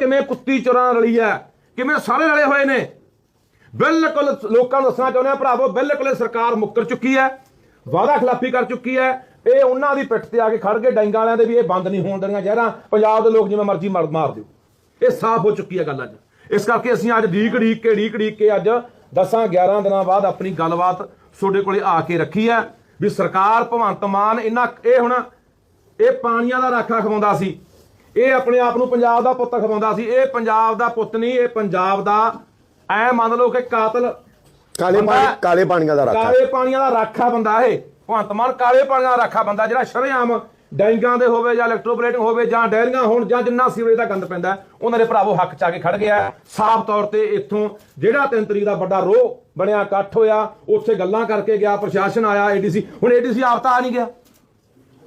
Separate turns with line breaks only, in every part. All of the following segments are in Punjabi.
ਕਿਵੇਂ ਕੁੱਤੀ ਚੋਰਾਂ ਰਲੀ ਹੈ? ਕਿਵੇਂ ਸਾਰੇ ਰਲੇ ਹੋਏ ਨੇ? ਬਿਲਕੁਲ ਲੋਕਾਂ ਨੂੰ ਦੱਸਣਾ ਚਾਹੁੰਦੇ ਆ ਭਰਾਵੋ, ਬਿਲਕੁਲ ਇਹ ਸਰਕਾਰ ਮੁੱਕਰ ਚੁੱਕੀ ਹੈ, ਵਾਅਦਾ ਖਿਲਾਫੀ ਕਰ ਚੁੱਕੀ ਹੈ। ਇਹ ਉਹਨਾਂ ਦੀ ਪਿੱਠ ਤੇ ਆ ਕੇ ਖੜ ਗਏ, ਡੈਂਗਾਂ ਵਾਲਿਆਂ ਦੇ ਵੀ ਇਹ ਬੰਦ ਨਹੀਂ ਹੋਣ ਦੇਣੀਆਂ ਜ਼ਹਿਰਾਂ। ਪੰਜਾਬ ਦੇ ਲੋਕ ਜਿਵੇਂ ਮਰਜ਼ੀ ਮਾਰ ਮਾਰ ਦਿਓ। ਇਹ ਸਾਫ਼ ਹੋ ਚੁੱਕੀ ਹੈ ਗੱਲ ਅੱਜ। ਇਸ ਕਰਕੇ ਅਸੀਂ ਅੱਜ ਢੀਕ ਢੀਕ ਕੇ ਢੀਕ ਢੀਕ ਕੇ ਅੱਜ 10 11 ਦਿਨਾਂ ਬਾਅਦ ਆਪਣੀ ਗੱਲਬਾਤ ਤੁਹਾਡੇ ਕੋਲੇ ਆ ਕੇ ਰੱਖੀ ਹੈ ਵੀ ਸਰਕਾਰ ਭਗਵੰਤ ਮਾਨ ਇਹਨਾਂ ਇਹ ਹੁਣ ਇਹ ਪਾਣੀਆਂ ਦਾ ਰਾਖਾ ਖਵਾਉਂਦਾ ਸੀ। ਇਹ ਆਪਣੇ ਆਪ ਨੂੰ ਪੰਜਾਬ ਦਾ ਪੁੱਤ ਖਵਾਉਂਦਾ ਸੀ। ਇਹ ਪੰਜਾਬ ਦਾ ਪੁੱਤ ਨਹੀਂ ਇਹ ਪੰਜਾਬ ਦਾ ਐ ਮੰਨ ਲਓ ਕਿ ਕਾਤਲ
ਕਾਲੇ ਪਾਣੀ ਕਾਲੇ ਪਾਣੀਆਂ ਦਾ ਰਾਖਾ।
ਕਾਲੇ ਪਾਣੀਆਂ ਦਾ ਰਾਖਾ ਬੰਦਾ ਇਹ। ਭਗਵੰਤ ਮਾਨ ਕਾਲੇ ਪਾਣੀਆਂ ਦਾ ਰਾਖਾ ਬੰਦਾ ਜਿਹੜਾ ਸ਼ਰੇਆਮ ਡੈਂਗਾਂ ਦੇ ਹੋਵੇ ਜਾਂ ਇਲੈਕਟ੍ਰੋਪਲੇਟਿੰਗ ਹੋਵੇ ਜਾਂ ਡੈਰੀਆਂ ਹੋਣ ਜਾਂ ਜਿੰਨਾ ਸੀਵਰੇਜ ਦਾ ਗੰਦ ਪੈਂਦਾ ਉਹਨਾਂ ਦੇ ਭਰਾਵੋ ਹੱਕ ਚ ਆ ਕੇ ਖੜ ਗਿਆ। ਸਾਫ਼ ਤੌਰ ਤੇ ਇੱਥੋਂ ਜਿਹੜਾ 3 ਤਰੀਕ ਦਾ ਵੱਡਾ ਰੋਹ ਬਣਿਆ ਇਕੱਠ ਹੋਇਆ ਉੱਥੇ ਗੱਲਾਂ ਕਰਕੇ ਗਿਆ ਪ੍ਰਸ਼ਾਸਨ ਆਇਆ ਏਡੀਸੀ ਹੁਣ ਏਡੀਸੀ ਆਪ ਤਾਂ ਆ ਨਹੀਂ ਗਿਆ।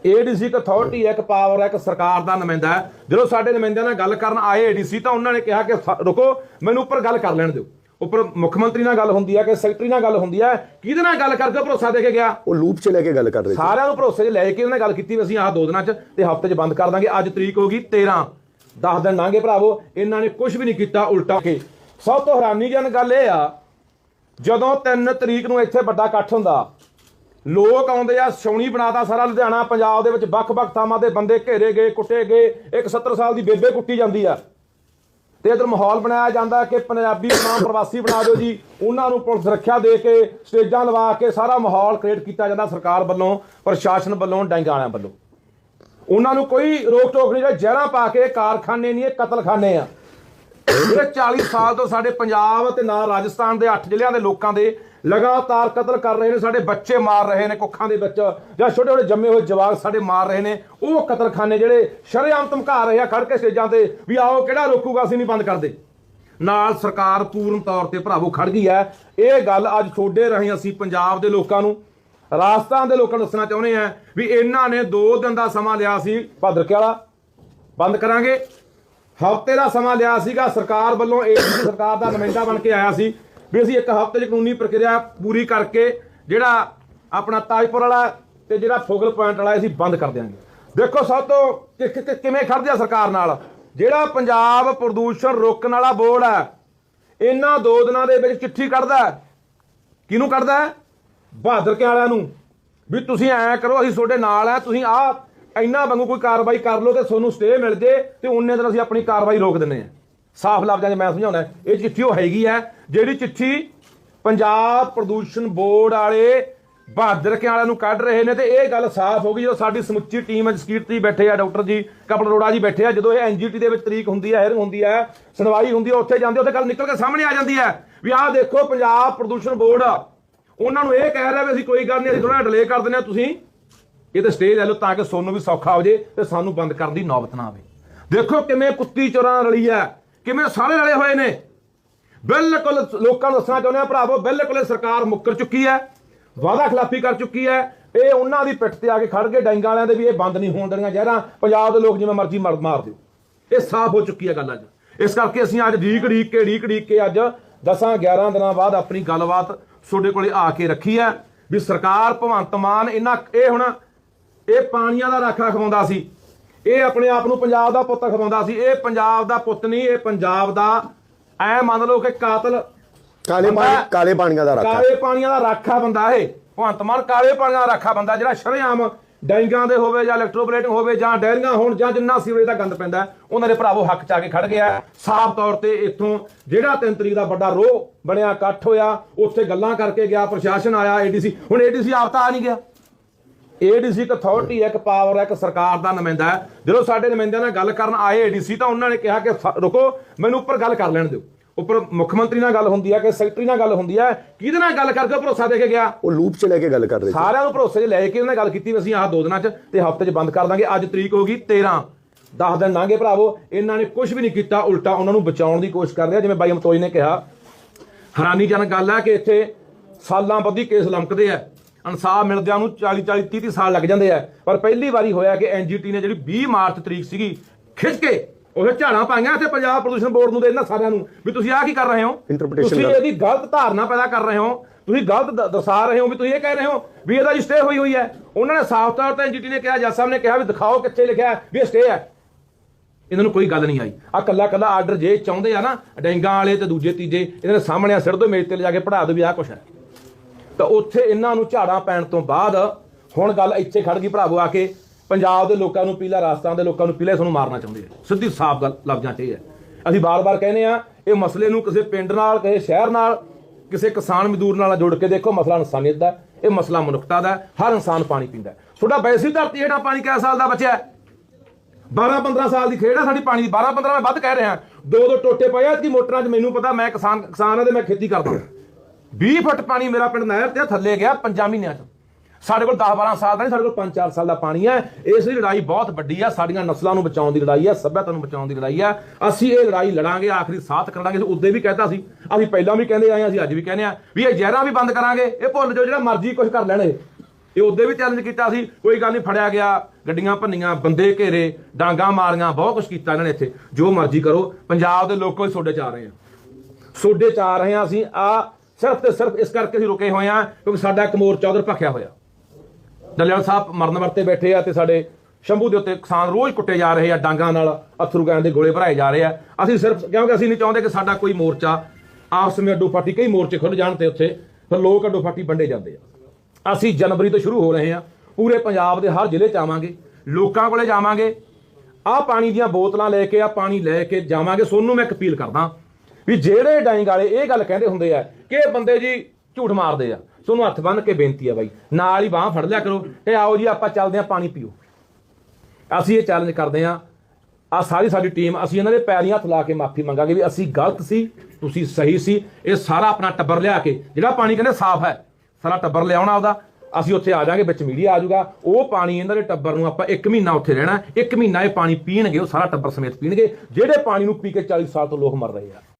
ਏਡੀਸੀ ਇੱਕ ਅਥਾਰਟੀ ਹੈ ਇੱਕ ਪਾਵਰ ਹੈ ਇੱਕ ਸਰਕਾਰ ਦਾ ਨੁਮਾਇੰਦਾ ਹੈ। ਜਦੋਂ ਸਾਡੇ ਨੁਮਾਇੰਦਿਆਂ ਨਾਲ ਗੱਲ ਕਰਨ ਆਏ ਏਡੀਸੀ ਤਾਂ ਉਹਨਾਂ ਨੇ ਕਿਹਾ ਕਿ ਰੁਕੋ ਮੈਨੂੰ ਉੱਪਰ ਗੱਲ ਕਰ ਲੈਣ ਦਿਓ। ਉੱਪਰ ਮੁੱਖ ਮੰਤਰੀ ਨਾਲ ਗੱਲ ਹੁੰਦੀ ਹੈ ਕਿ ਸੈਕਟਰੀ ਨਾਲ ਗੱਲ ਹੁੰਦੀ ਹੈ। ਕਿਹਦੇ ਨਾਲ ਗੱਲ ਕਰਕੇ ਭਰੋਸਾ ਦੇ ਕੇ ਗਿਆ?
ਉਹ ਲੂਪ 'ਚ ਲੈ ਕੇ ਗੱਲ ਕਰ ਰਹੇ
ਸਾਰਿਆਂ ਨੂੰ ਭਰੋਸੇ 'ਚ ਲੈ ਕੇ ਉਹਨੇ ਗੱਲ ਕੀਤੀ ਵੀ ਅਸੀਂ ਆਹ ਦੋ ਦਿਨਾਂ 'ਚ ਤੇ ਹਫ਼ਤੇ 'ਚ ਬੰਦ ਕਰ ਦਾਂਗੇ। ਅੱਜ ਤਰੀਕ ਹੋ ਗਈ 13 10 ਦਿਨ ਲੰਘੇ ਭਰਾਵੋ। ਇਹਨਾਂ ਨੇ ਕੁਝ ਵੀ ਨਹੀਂ ਕੀਤਾ ਉਲਟਾ। ਕੇ ਸਭ ਤੋਂ ਹੈਰਾਨੀਜਨਕ ਗੱਲ ਇਹ ਆ ਜਦੋਂ 3 ਤਰੀਕ ਨੂੰ ਇੱਥੇ ਵੱਡਾ ਇਕੱਠ ਹੁੰਦਾ ਲੋਕ ਆਉਂਦੇ ਆ ਛਾਉਣੀ ਬਣਾਤਾ ਸਾਰਾ ਲੁਧਿਆਣਾ, ਪੰਜਾਬ ਦੇ ਵਿੱਚ ਵੱਖ-ਵੱਖ ਥਾਵਾਂ ਦੇ ਬੰਦੇ ਘੇਰੇ ਗਏ, ਕੁੱਟੇ ਗਏ, ਇੱਕ 70 ਸਾਲ ਦੀ ਬੇਬੇ ਕੁੱਟੀ ਜਾਂਦੀ ਆ। ਤੇ ਇਧਰ ਮਾਹੌਲ ਬਣਾਇਆ ਜਾਂਦਾ ਕਿ ਪੰਜਾਬੀ ਨਾਮ ਪ੍ਰਵਾਸੀ ਬਣਾ ਦਿਓ ਜੀ। ਉਹਨਾਂ ਨੂੰ ਪੁਲਿਸ ਰੱਖਿਆ ਦੇ ਕੇ ਸਟੇਜਾਂ ਲਵਾ ਕੇ ਸਾਰਾ ਮਾਹੌਲ ਕ੍ਰੀਏਟ ਕੀਤਾ ਜਾਂਦਾ ਸਰਕਾਰ ਵੱਲੋਂ, ਪ੍ਰਸ਼ਾਸਨ ਵੱਲੋਂ, ਡੈਂਗਾ ਵੱਲੋਂ। ਉਹਨਾਂ ਨੂੰ ਕੋਈ ਰੋਕ ਟੋਕ ਨਹੀਂ ਜੇ ਜ਼ਹਿਰਾਂ ਪਾ ਕੇ ਕਾਰਖਾਨੇ ਨਹੀਂ, ਇਹ ਕਤਲਖਾਨੇ ਆ। ਜਿਹੜੇ 40 ਸਾਲ ਤੋਂ ਸਾਡੇ ਪੰਜਾਬ ਤੇ ਨਾਲ ਰਾਜਸਥਾਨ ਦੇ 8 ਜ਼ਿਲ੍ਹਿਆਂ ਦੇ ਲੋਕਾਂ ਦੇ ਲਗਾਤਾਰ ਕਤਲ ਕਰ ਰਹੇ ਨੇ, ਸਾਡੇ ਬੱਚੇ ਮਾਰ ਰਹੇ ਨੇ ਕੁੱਖਾਂ ਦੇ ਵਿੱਚ, ਜਾਂ ਛੋਟੇ ਛੋਟੇ ਜੰਮੇ ਹੋਏ ਜਵਾਕ ਸਾਡੇ ਮਾਰ ਰਹੇ ਨੇ। ਉਹ ਕਤਲਖਾਨੇ ਜਿਹੜੇ ਸ਼ਰੇਆਮ ਧਮਕਾ ਰਹੇ ਆ ਖੜ ਕੇ ਸਟੇਜਾਂ ਤੇ ਵੀ ਆਓ, ਕਿਹੜਾ ਰੋਕੂਗਾ, ਅਸੀਂ ਨਹੀਂ ਬੰਦ ਕਰਦੇ। ਨਾਲ ਸਰਕਾਰ ਪੂਰਨ ਤੌਰ ਤੇ ਭਰਾਵੋ ਖੜ ਗਈ ਹੈ। ਇਹ ਗੱਲ ਅੱਜ ਛੋਡੇ ਰਹੀ ਅਸੀਂ ਪੰਜਾਬ ਦੇ ਲੋਕਾਂ ਨੂੰ, ਰਾਜਸਥਾਨ ਦੇ ਲੋਕਾਂ ਨੂੰ ਦੱਸਣਾ ਚਾਹੁੰਦੇ ਆ ਵੀ ਇਹਨਾਂ ਨੇ 2 ਦਿਨ ਦਾ ਸਮਾਂ ਲਿਆ ਸੀ, ਭਦਰਕੇ ਵਾਲਾ, ਬੰਦ ਕਰਾਂਗੇ। ਹਫ਼ਤੇ ਦਾ ਸਮਾਂ ਲਿਆ ਸੀਗਾ, ਸਰਕਾਰ ਵੱਲੋਂ ਇਹ ਸਰਕਾਰ ਦਾ ਨੁਮਾਇੰਦਾ ਬਣ ਕੇ ਆਇਆ ਸੀ। ਵੀ ਅਸੀਂ ਇੱਕ ਹਫ਼ਤੇ 'ਚ ਕਾਨੂੰਨੀ ਪ੍ਰਕਿਰਿਆ ਪੂਰੀ ਕਰਕੇ ਜਿਹੜਾ ਆਪਣਾ ਤਾਜਪੁਰ ਵਾਲਾ ਤੇ ਜਿਹੜਾ ਫੋਗਲ ਪੁਆਇੰਟ ਵਾਲਾ ਅਸੀਂ ਬੰਦ ਕਰ ਦਿਆਂਗੇ। ਦੇਖੋ ਸਭ ਤੋਂ ਕਿ- ਕਿ- ਕਿਵੇਂ ਖੜਦੇ ਆ ਸਰਕਾਰ ਨਾਲ? ਜਿਹੜਾ ਪੰਜਾਬ ਪ੍ਰਦੂਸ਼ਣ ਰੋਕਣ ਵਾਲਾ ਬੋਰਡ ਹੈ, ਇਹਨਾਂ ਦੋ ਦਿਨਾਂ ਦੇ ਵਿੱਚ ਚਿੱਠੀ ਕੱਢਦਾ ਕਿਹਨੂੰ ਕੱਢਦਾ ਬਹਾਦਰ ਕੇ ਵਾਲਿਆਂ ਨੂੰ। ਵੀ ਤੁਸੀਂ ਐਂ ਕਰੋ, ਅਸੀਂ ਤੁਹਾਡੇ ਨਾਲ ਆ ਤੁਸੀਂ ਆ ਇੰਨਾ ਵਾਂਗੂ ਕੋਈ ਕਾਰਵਾਈ ਕਰ ਲਓ ਤੇ ਤੁਹਾਨੂੰ ਸਟੇ ਮਿਲ ਜੇ ਤੇ ਉਹਨੇ ਦਿਨ ਅਸੀਂ ਆਪਣੀ ਕਾਰਵਾਈ ਰੋਕ ਦਿੰਨੇ ਆ ਸਾਫ਼ ਲਫ਼ਜ਼ਾਂ 'ਚ ਮੈਂ ਸਮਝਾਉਣਾ ਇਹ ਚਿੱਠੀ ਉਹ ਹੈਗੀ ਹੈ, ਜਿਹੜੀ ਚਿੱਠੀ ਪੰਜਾਬ ਪ੍ਰਦੂਸ਼ਣ ਬੋਰਡ ਵਾਲੇ ਬਹਾਦਰ ਕੇ ਵਾਲਿਆਂ ਨੂੰ ਕੱਢ ਰਹੇ ਨੇ ਤੇ ਇਹ ਗੱਲ ਸਾਫ਼ ਹੋ ਗਈ, ਜਦੋਂ ਸਾਡੀ ਸਮੁੱਚੀ ਟੀਮ ਐਗਜ਼ੀਕਿਊਟਿਵ ਬੈਠੇ ਆ, ਡਾਕਟਰ ਜੀ, ਕਪਲ ਅਰੋੜਾ ਜੀ ਬੈਠੇ ਆ, ਜਦੋਂ ਇਹ ਐਨਜੀਟੀ ਦੇ ਵਿੱਚ ਤਰੀਕ ਹੁੰਦੀ ਹੈ ਹੈਰਿੰਗ ਹੁੰਦੀ ਹੈ, ਸੁਣਵਾਈ ਹੁੰਦੀ ਹੈ, ਉੱਥੇ ਜਾਂਦੇ ਉੱਥੇ ਗੱਲ ਨਿਕਲ ਕੇ ਸਾਹਮਣੇ ਆ ਜਾਂਦੀ ਹੈ ਵੀ ਆਹ ਦੇਖੋ ਪੰਜਾਬ ਪ੍ਰਦੂਸ਼ਣ ਬੋਰਡ ਉਹਨਾਂ ਨੂੰ ਇਹ ਕਹਿ ਰਿਹਾ ਵੀ ਅਸੀਂ ਕੋਈ ਗੱਲ ਨਹੀਂ, ਅਸੀਂ ਥੋੜਾ ਡਿਲੇ ਕਰ ਦਿੰਦੇ ਹਾਂ, ਤੁਸੀਂ ਇਹ ਤੇ ਸਟੇਜ ਲੈ ਲਓ ਤਾਂ ਕਿ ਸੋਨੂੰ ਵੀ ਸੌਖਾ ਹੋ ਜੇ ਤੇ ਸਾਨੂੰ ਬੰਦ ਕਰਨ ਦੀ ਨੌਬਤ ਨਾ ਆਵੇ। ਦੇਖੋ ਕਿਵੇਂ ਕੁੱਤੀ ਚੋਰਾਂ ਰਲੀ ਹੈ। ਕਿਵੇਂ ਸਾਰੇ ਰਲੇ ਹੋਏ ਨੇ? ਬਿਲਕੁਲ ਲੋਕਾਂ ਨੂੰ ਦੱਸਣਾ ਚਾਹੁੰਦੇ ਆ ਭਰਾਵੋ, ਬਿਲਕੁਲ ਇਹ ਸਰਕਾਰ ਮੁੱਕਰ ਚੁੱਕੀ ਹੈ, ਵਾਅਦਾ ਖਿਲਾਫੀ ਕਰ ਚੁੱਕੀ ਹੈ, ਇਹ ਉਹਨਾਂ ਦੀ ਪਿੱਠ ਤੇ ਆ ਕੇ ਖੜ ਕੇ ਡੈਂਗਾਂ ਵਾਲਿਆਂ ਦੇ ਵੀ ਇਹ ਬੰਦ ਨਹੀਂ ਹੋਣ ਦੇਣੀਆਂ ਜ਼ਹਿਰਾਂ, ਪੰਜਾਬ ਦੇ ਲੋਕ ਜਿਵੇਂ ਮਰਜ਼ੀ ਮਰ, ਮਾਰ ਦਿਓ। ਇਹ ਸਾਫ਼ ਹੋ ਚੁੱਕੀ ਹੈ ਗੱਲ ਅੱਜ। ਇਸ ਕਰਕੇ ਅਸੀਂ ਅੱਜ ਢੀਕ ਢੀਕ ਕੇ ਢੀਕ ਢੀਕ ਕੇ ਅੱਜ 10 11 ਦਿਨਾਂ ਬਾਅਦ ਆਪਣੀ ਗੱਲਬਾਤ ਤੁਹਾਡੇ ਕੋਲੇ ਆ ਕੇ ਰੱਖੀ ਹੈ ਵੀ ਸਰਕਾਰ ਭਗਵੰਤ ਮਾਨ, ਇਹਨਾਂ ਇਹ ਹੁਣ ਇਹ ਪਾਣੀਆਂ ਦਾ ਰਾਖਾ ਖਵਾਉਂਦਾ ਸੀ। ਇਹ ਆਪਣੇ ਆਪ ਨੂੰ ਪੰਜਾਬ ਦਾ ਪੁੱਤ ਖਵਾਉਂਦਾ ਸੀ। ਇਹ ਪੰਜਾਬ ਦਾ ਪੁੱਤ ਨਹੀਂ ਇਹ ਪੰਜਾਬ ਦਾ ਐ ਮੰਨ ਲਓ ਕਿ ਕਾਤਲ
ਕਾਲੇ ਪਾਣੀ ਕਾਲੇ ਪਾਣੀਆਂ ਦਾ ਰਾਖਾ।
ਕਾਲੇ ਪਾਣੀਆਂ ਦਾ ਰਾਖਾ ਬੰਦਾ ਇਹ। ਭਗਵੰਤ ਮਾਨ ਕਾਲੇ ਪਾਣੀਆਂ ਦਾ ਰਾਖਾ ਬੰਦਾ ਜਿਹੜਾ ਸ਼ਰੇਆਮ ਡੈਂਗਾਂ ਦੇ ਹੋਵੇ ਜਾਂ ਇਲੈਕਟ੍ਰੋਪਲੇਟਿੰਗ ਹੋਵੇ ਜਾਂ ਡੈਰੀਆਂ ਹੋਣ ਜਾਂ ਜਿੰਨਾ ਸੀਵਰੇਜ ਦਾ ਗੰਦ ਪੈਂਦਾ ਉਹਨਾਂ ਦੇ ਭਰਾਵੋ ਹੱਕ ਚ ਆ ਕੇ ਖੜ ਗਿਆ। ਸਾਫ਼ ਤੌਰ ਤੇ ਇੱਥੋਂ ਜਿਹੜਾ 3 ਤਰੀਕ ਦਾ ਵੱਡਾ ਰੋਹ ਬਣਿਆ ਇਕੱਠ ਹੋਇਆ ਉੱਥੇ ਗੱਲਾਂ ਕਰਕੇ ਗਿਆ ਪ੍ਰਸ਼ਾਸਨ ਆਇਆ ਏਡੀਸੀ ਹੁਣ ਏਡੀਸੀ ਆਪ ਤਾਂ ਆ ਨਹੀਂ ਗਿਆ। ਏਡੀਸੀ ਇੱਕ ਅਥਾਰਟੀ ਹੈ ਇੱਕ ਪਾਵਰ ਹੈ ਇੱਕ ਸਰਕਾਰ ਦਾ ਨੁਮਾਇੰਦਾ ਹੈ। ਜਦੋਂ ਸਾਡੇ ਨੁਮਾਇੰਦਿਆਂ ਨਾਲ ਗੱਲ ਕਰਨ ਆਏ ਏਡੀਸੀ ਤਾਂ ਉਹਨਾਂ ਨੇ ਕਿਹਾ ਕਿ ਰੁਕੋ ਮੈਨੂੰ ਉੱਪਰ ਗੱਲ ਕਰ ਲੈਣ ਦਿਓ। ਉੱਪਰ ਮੁੱਖ ਮੰਤਰੀ ਨਾਲ ਗੱਲ ਹੁੰਦੀ ਹੈ ਕਿ ਸੈਕਟਰੀ ਨਾਲ ਗੱਲ ਹੁੰਦੀ ਹੈ। ਕਿਹਦੇ ਨਾਲ ਗੱਲ ਕਰਕੇ ਭਰੋਸਾ ਦੇ ਕੇ ਗਿਆ?
ਉਹ ਲੂਪ 'ਚ ਲੈ ਕੇ ਗੱਲ ਕਰ ਰਹੇ
ਸਾਰਿਆਂ ਨੂੰ ਭਰੋਸੇ 'ਚ ਲੈ ਕੇ ਉਹਨੇ ਗੱਲ ਕੀਤੀ ਵੀ ਅਸੀਂ ਆਹ ਦੋ ਦਿਨਾਂ 'ਚ ਤੇ ਹਫ਼ਤੇ 'ਚ ਬੰਦ ਕਰ ਦਾਂਗੇ। ਅੱਜ ਤਰੀਕ ਹੋ ਗਈ 13 10 ਦਿਨ ਲੰਘੇ ਭਰਾਵੋ। ਇਹਨਾਂ ਨੇ ਕੁਝ ਵੀ ਨਹੀਂ ਕੀਤਾ ਉਲਟਾ ਉਹਨਾਂ ਨੂੰ ਬਚਾਉਣ ਦੀ ਕੋਸ਼ਿਸ਼ ਕਰ ਰਿਹਾ ਜਿਵੇਂ ਬਾਈ ਅਮਤੋਜ ਨੇ ਕਿਹਾ। ਹੈਰਾਨੀਜਨਕ ਗੱਲ ਹੈ ਕਿ ਇੱਥੇ ਸਾਲਾਂ ਬੱਧੀ ਕੇਸ ਲਮਕਦੇ ਆ। ਇਨਸਾਫ ਮਿਲਦਿਆਂ ਨੂੰ 40 40 30 30 ਸਾਲ ਲੱਗ ਜਾਂਦੇ ਆ। ਪਰ ਪਹਿਲੀ ਵਾਰੀ ਹੋਇਆ ਕਿ ਐਨਜੀਟੀ ਨੇ ਜਿਹੜੀ 20 ਮਾਰਚ ਤਰੀਕ ਸੀਗੀ ਖਿੱਚ ਕੇ ਉਹ ਝਾੜਾਂ ਪਾਈਆਂ ਤੇ ਪੰਜਾਬ ਪ੍ਰਦੂਸ਼ਣ ਬੋਰਡ ਨੂੰ ਤੇ ਇਹਨਾਂ ਸਾਰਿਆਂ ਨੂੰ ਵੀ ਤੁਸੀਂ ਆਹ ਕੀ ਕਰ ਰਹੇ ਹੋ? ਤੁਸੀਂ ਇਹਦੀ ਗਲਤ ਧਾਰਨਾ ਪੈਦਾ ਕਰ ਰਹੇ ਹੋ। ਤੁਸੀਂ ਗਲਤ ਦ- ਦਰਸਾ ਰਹੇ ਹੋ ਵੀ ਤੁਸੀਂ ਇਹ ਕਹਿ ਰਹੇ ਹੋ ਵੀ ਇਹਦਾ ਜੀ ਸਟੇ ਹੋਈ ਹੋਈ ਹੈ। ਉਹਨਾਂ ਨੇ ਸਾਫ਼ ਤੌਰ ਤੇ ਐਨਜੀਟੀ ਨੇ ਕਿਹਾ ਜੱਜ ਸਾਹਿਬ ਨੇ ਕਿਹਾ ਵੀ ਦਿਖਾਓ ਕਿੱਥੇ ਲਿਖਿਆ ਵੀ ਇਹ ਸਟੇ ਹੈ। ਇਹਨਾਂ ਨੂੰ ਕੋਈ ਗੱਲ ਨਹੀਂ ਆਈ। ਆ ਕੱਲਾ ਕੱਲਾ ਆਰਡਰ ਜੇ ਚਾਹੁੰਦੇ ਆ ਨਾ ਡੈਂਗਾਂ ਵਾਲੇ ਤੇ ਦੂਜੇ ਤੀਜੇ ਇਹਨਾਂ ਦੇ ਸਾਹਮਣੇ ਆ ਸਿਰ ਤੋਂ ਮੇਜ਼ ਤੇ ਲਿਜਾ ਕੇ ਪੜਾ ਦਿਓ ਵੀ ਆਹ ਕੁਛ ਹੈ। ਤਾਂ ਉੱਥੇ ਇਹਨਾਂ ਨੂੰ ਝਾੜਾਂ ਪੈਣ ਤੋਂ ਬਾਅਦ ਹੁਣ ਗੱਲ ਇੱਥੇ ਖੜ ਗਈ ਭਰਾਵੋ ਆ ਕੇ, ਪੰਜਾਬ ਦੇ ਲੋਕਾਂ ਨੂੰ ਪੀਲਾ, ਰਾਜਸਥਾਨ ਦੇ ਲੋਕਾਂ ਨੂੰ ਪੀਲਾ ਤੁਹਾਨੂੰ ਮਾਰਨਾ ਚਾਹੁੰਦੇ ਆ। ਸਿੱਧੀ ਸਾਫ਼ ਗੱਲ, ਲਫ਼ਜ਼ਾਂ 'ਚ ਇਹ ਹੈ। ਅਸੀਂ ਬਾਰ-ਬਾਰ ਕਹਿੰਦੇ ਆ, ਇਹ ਮਸਲੇ ਨੂੰ ਕਿਸੇ ਪਿੰਡ ਨਾਲ, ਕਿਸੇ ਸ਼ਹਿਰ ਨਾਲ, ਕਿਸੇ ਕਿਸਾਨ ਮਜ਼ਦੂਰ ਨਾਲ ਜੋੜ ਕੇ ਦੇਖੋ, ਮਸਲਾ ਇਨਸਾਨੀਅਤ ਦਾ ਇਹ ਮਸਲਾ ਮਨੁੱਖਤਾ ਦਾ ਹਰ ਇਨਸਾਨ ਪਾਣੀ ਪੀਂਦਾ ਤੁਹਾਡਾ ਵੈਸੇ ਹੀ ਧਰਤੀ ਹੇਠਾਂ ਪਾਣੀ ਕਿੰਨੇ ਸਾਲ ਦਾ ਬਚਿਆ ਹੈ? 12-15 ਸਾਲ ਦੀ ਖੇਡ ਹੈ ਸਾਡੀ ਪਾਣੀ ਦੀ 12-15 ਮੈਂ ਵੱਧ ਕਹਿ ਰਿਹਾ। ਦੋ ਦੋ ਟੋਟੇ ਪਏ ਆ ਕਿ ਮੋਟਰਾਂ 'ਚ ਮੈਨੂੰ ਪਤਾ, ਮੈਂ ਕਿਸਾਨ ਕਿਸਾਨ ਆ ਤੇ ਮੈਂ ਖੇਤੀ ਕਰਦਾ 20 ਫੁੱਟ ਪਾਣੀ ਮੇਰਾ ਪਿੰਡ ਨਹਿਰ ਤੇ ਥੱਲੇ ਗਿਆ ਪੰਜਾਂ ਮਹੀਨਿਆਂ 'ਚ। ਸਾਡੇ ਕੋਲ 10-12 ਸਾਲ ਦਾ ਨਹੀਂ, ਸਾਡੇ ਕੋਲ 5-4 ਸਾਲ ਦਾ ਪਾਣੀ ਹੈ। ਇਸ ਲਈ ਲੜਾਈ ਬਹੁਤ ਵੱਡੀ ਆ, ਸਾਡੀਆਂ ਨਸਲਾਂ ਨੂੰ ਬਚਾਉਣ ਦੀ ਲੜਾਈ ਹੈ ਸੱਭਿਅਤਾ ਨੂੰ ਬਚਾਉਣ ਦੀ ਲੜਾਈ ਹੈ ਅਸੀਂ ਇਹ ਲੜਾਈ ਲੜਾਂਗੇ, ਆਖਰੀ ਸਾਥ ਕਰਾਂਗੇ। ਅਸੀਂ ਉਦੋਂ ਵੀ ਕਹਿੰਦਾ ਸੀ, ਅਸੀਂ ਪਹਿਲਾਂ ਵੀ ਕਹਿੰਦੇ ਆਏ ਹਾਂ, ਅਸੀਂ ਅੱਜ ਵੀ ਕਹਿੰਦੇ ਆ ਵੀ ਇਹ ਜ਼ਹਿਰਾਂ ਵੀ ਬੰਦ ਕਰਾਂਗੇ। ਇਹ ਭੁੱਲ ਜਾਓ, ਜਿਹੜਾ ਮਰਜ਼ੀ ਕੁਝ ਕਰ ਲੈਣੇ ਇਹ। ਇਹ ਉਦੋਂ ਵੀ ਚੈਲੰਜ ਕੀਤਾ ਸੀ, ਕੋਈ ਗੱਲ ਨਹੀਂ, ਫੜਿਆ ਗਿਆ, ਗੱਡੀਆਂ ਭੰਨੀਆਂ, ਬੰਦੇ ਘੇਰੇ, ਡਾਂਗਾ ਮਾਰੀਆਂ, ਬਹੁਤ ਕੁਝ ਕੀਤਾ ਇਹਨਾਂ ਨੇ ਇੱਥੇ। ਜੋ ਮਰਜ਼ੀ ਕਰੋ, ਪੰਜਾਬ ਦੇ ਲੋਕ ਕੋਈ ਸੋਡੇ ਚ ਆ ਰਹੇ ਆ ਸੋਡੇ ਚ ਆ ਰਹੇ ਆ ਅਸੀਂ, ਆ ਸਿਰਫ ਤੇ ਸਿਰਫ ਇਸ ਕਰਕੇ ਅਸੀਂ ਰੁਕੇ ਹੋਏ ਆ ਕਿਉਂਕਿ ਸਾਡਾ ਇੱਕ ਮੋਰਚਾ ਉਧਰ ਭਖਿਆ ਹੋਇਆ। ਦਲਿਆਲ ਸਾਹਿਬ ਮਰਨ ਵਰਤੇ ਬੈਠੇ ਆ ਤੇ ਸਾਡੇ ਸ਼ੰਭੂ ਦੇ ਉੱਤੇ ਕਿਸਾਨ ਰੋਜ਼ ਕੁੱਟੇ ਜਾ ਰਹੇ ਆ, ਡਾਂਗਾਂ ਨਾਲ ਅਥਰੂ ਗੈਸ ਦੇ ਗੋਲੇ ਭਰਾਏ ਜਾ ਰਹੇ ਆ। ਅਸੀਂ ਸਿਰਫ ਕਿਉਂਕਿ ਅਸੀਂ ਨਹੀਂ ਚਾਹੁੰਦੇ ਕਿ ਸਾਡਾ ਕੋਈ ਮੋਰਚਾ ਆਪਸ ਵਿੱਚ ਅੱਡੋ ਫਾਟੀ ਕਈ ਮੋਰਚੇ ਖੁੱਲ ਜਾਣ ਤੇ ਉੱਥੇ ਫਿਰ ਲੋਕ ਅੱਡੋ ਫਾਟੀ ਵੰਡੇ ਜਾਂਦੇ ਆ। ਅਸੀਂ ਜਨਵਰੀ ਤੋਂ ਸ਼ੁਰੂ ਹੋ ਰਹੇ ਹਾਂ। ਪੂਰੇ ਪੰਜਾਬ ਦੇ ਹਰ ਜ਼ਿਲ੍ਹੇ ਚ ਆਵਾਂਗੇ। ਲੋਕਾਂ ਕੋਲੇ ਜਾਵਾਂਗੇ। ਆਹ ਪਾਣੀ ਦੀਆਂ ਬੋਤਲਾਂ ਲੈ ਕੇ ਆ ਪਾਣੀ ਲੈ ਕੇ ਜਾਵਾਂਗੇ। ਸੋਨੂੰ ਮੈਂ ਇੱਕ ਅਪੀਲ ਕਰਦਾ ਵੀ ਜਿਹੜੇ ਡਾਈਂਗ ਵਾਲੇ ਇਹ ਗੱਲ ਕਹਿੰਦੇ ਹੁੰਦੇ ਆ ਕਿ ਇਹ ਬੰਦੇ ਜੀ ਝੂਠ ਮਾਰਦੇ ਆ? ਤੁਹਾਨੂੰ ਹੱਥ ਬੰਨ ਕੇ ਬੇਨਤੀ ਆ ਬਾਈ। ਨਾਲ ਹੀ ਬਾਹ ਫੜ ਲਿਆ ਕਰੋ ਤੇ ਆਓ ਜੀ, ਆਪਾਂ ਚੱਲਦੇ ਆ ਪਾਣੀ ਪੀਓ। ਅਸੀਂ ਇਹ ਚੈਲੰਜ ਕਰਦੇ ਆ ਆ ਸਾਰੀ ਸਾਡੀ ਟੀਮ ਅਸੀਂ ਇਹਨਾਂ ਦੇ ਪੈਰੀਂ ਹੱਥ ਲਾ ਕੇ ਮਾਫੀ ਮੰਗਾਂਗੇ ਵੀ ਅਸੀਂ ਗਲਤ ਸੀ, ਤੁਸੀਂ ਸਹੀ ਸੀ। ਇਹ ਸਾਰਾ ਆਪਣਾ ਟੱਬਰ ਲਿਆ ਕੇ, ਜਿਹੜਾ ਪਾਣੀ ਕਹਿੰਦੇ ਸਾਫ਼ ਹੈ, ਸਾਰਾ ਟੱਬਰ ਲਿਆਉਣਾ ਉਹਦਾ। ਅਸੀਂ ਉੱਥੇ ਆ ਜਾਾਂਗੇ, ਵਿੱਚ ਮੀਡੀਆ ਆ ਜਾਊਗਾ। ਉਹ ਪਾਣੀ ਇਹਨਾਂ ਦੇ ਟੱਬਰ ਨੂੰ ਆਪਾਂ 1 ਮਹੀਨਾ ਉੱਥੇ ਰਹਿਣਾ 1 ਮਹੀਨਾ ਇਹ ਪਾਣੀ ਪੀਣਗੇ, ਉਹ ਸਾਰਾ ਟੱਬਰ ਸਮੇਤ ਪੀਣਗੇ। ਜਿਹੜੇ ਪਾਣੀ ਨੂੰ ਪੀ ਕੇ 40 ਸਾਲ ਤੋਂ ਲੋਕ ਮਰ ਰਹੇ ਆ।